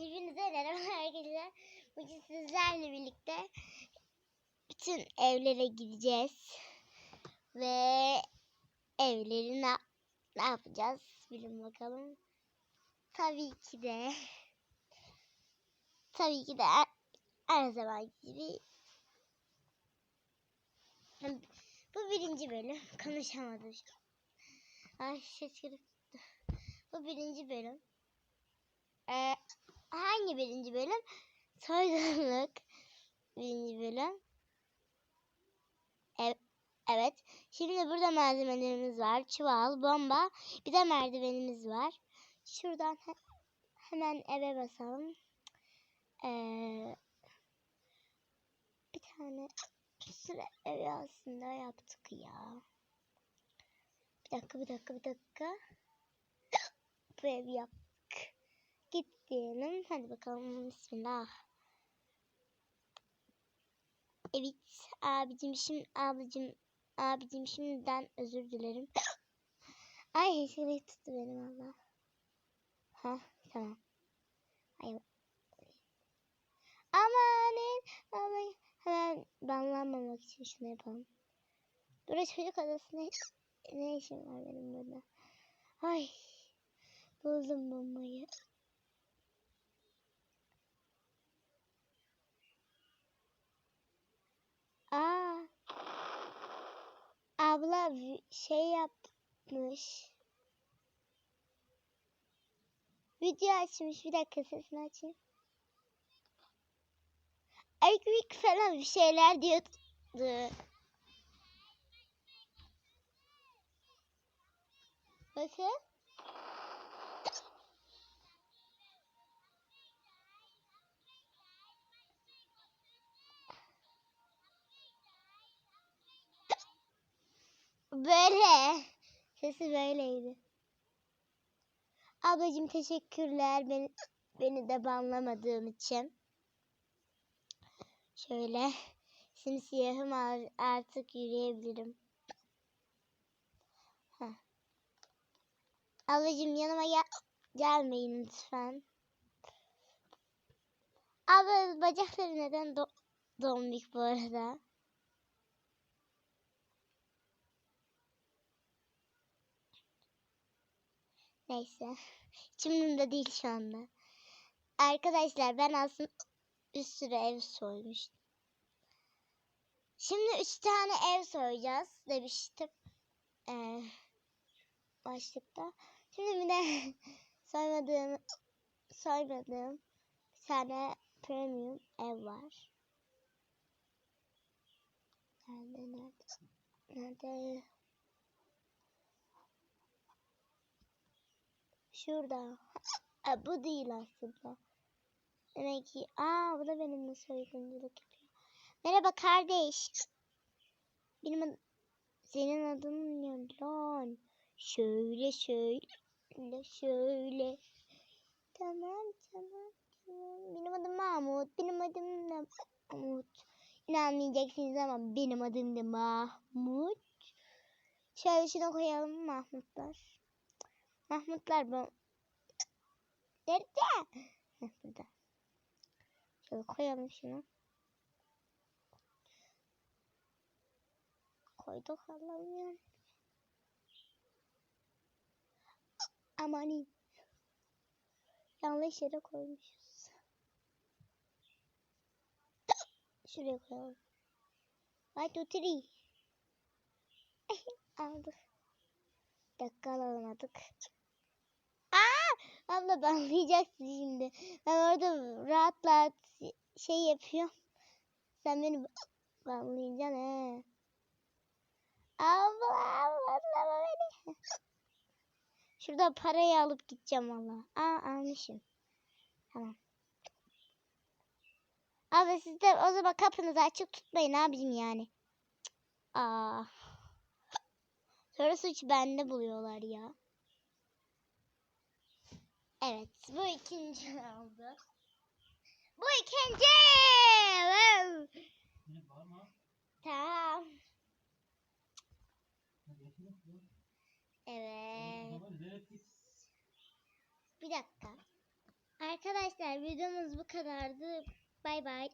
Hepinize merhaba arkadaşlar. Bugün sizlerle birlikte bütün evlere gideceğiz. Ve evleri ne, ne yapacağız? Bilin bakalım. Tabii ki de tabii ki de her, her zaman gibi bu birinci bölüm. Konuşamadım. Ay şaşırdım. Bu birinci bölüm. Ee, hangi birinci bölüm? Soygunluk birinci bölüm. Evet. Şimdi burada malzemelerimiz var. Çuval, bomba, bir de merdivenimiz var. Şuradan he- hemen eve basalım. Ee, bir tane sıra evi aslında yaptık ya. Bir dakika, bir dakika, bir dakika. Bu evi yaptık. Git. Hadi bakalım. Bismillah. Evet abicim şimdi ablacım abicim şimdiden özür dilerim. Ay sinek tuttu benim Allah. Ha tamam. Ay. Amanın aman hemen banlanmamak için şunu yapalım. Burası çocuk odası ne, ne işim var benim burada? Ay buldum bombayı. Aa. Şey yapmış. Video açmış. Bir dakika sesini açayım. Ekmek falan bir şeyler diyordu. Bakın. Böyle. Sesi böyleydi. Ablacığım teşekkürler beni, beni de banlamadığım için. Şöyle simsiyahım ar- artık yürüyebilirim. Heh. Ablacığım yanıma gel gelmeyin lütfen. Abla bacakları neden do dombik bu arada? Neyse. Şimdi değil şu anda. Arkadaşlar ben aslında bir sürü ev soymuştum. Şimdi üç tane ev soyacağız demiştim. Ee, başlıkta. Şimdi bir de soymadığım soymadığım bir tane premium ev var. Nerede nerede? Nerede? Şurada. Ha, bu değil aslında. Demek ki aa bu da benimle soygunculuk yapıyor. Merhaba kardeş. Benim ad- senin adın ne lan? Şöyle şöyle şöyle. Tamam tamam tamam. Benim adım Mahmut. Benim adım da Mahmut. İnanmayacaksınız ama benim adım da Mahmut. Şöyle şuna koyalım Mahmutlar. Mahmutlar bu. Nerede? Heh, burada. Şöyle koyalım şunu. Koyduk Allah'ım ya. Amanin. Yanlış yere koymuşuz. Şuraya koyalım. One, two, three. Aldık. Dakika alamadık. Abla banlayacaksın şimdi. Ben orada rahat rahat şey yapıyorum. Sen beni banlayacaksın he. Abla banlama beni. Şurada parayı alıp gideceğim valla. Aa almışım. Tamam. Abla siz de o zaman kapınızı açık tutmayın abicim yani. Cık. Aa. Sonra suç bende buluyorlar ya. Evet, bu ikinci oldu. Bu ikinci. Bağırma. Tamam. Evet. Bir dakika. Arkadaşlar videomuz bu kadardı. Bay bay.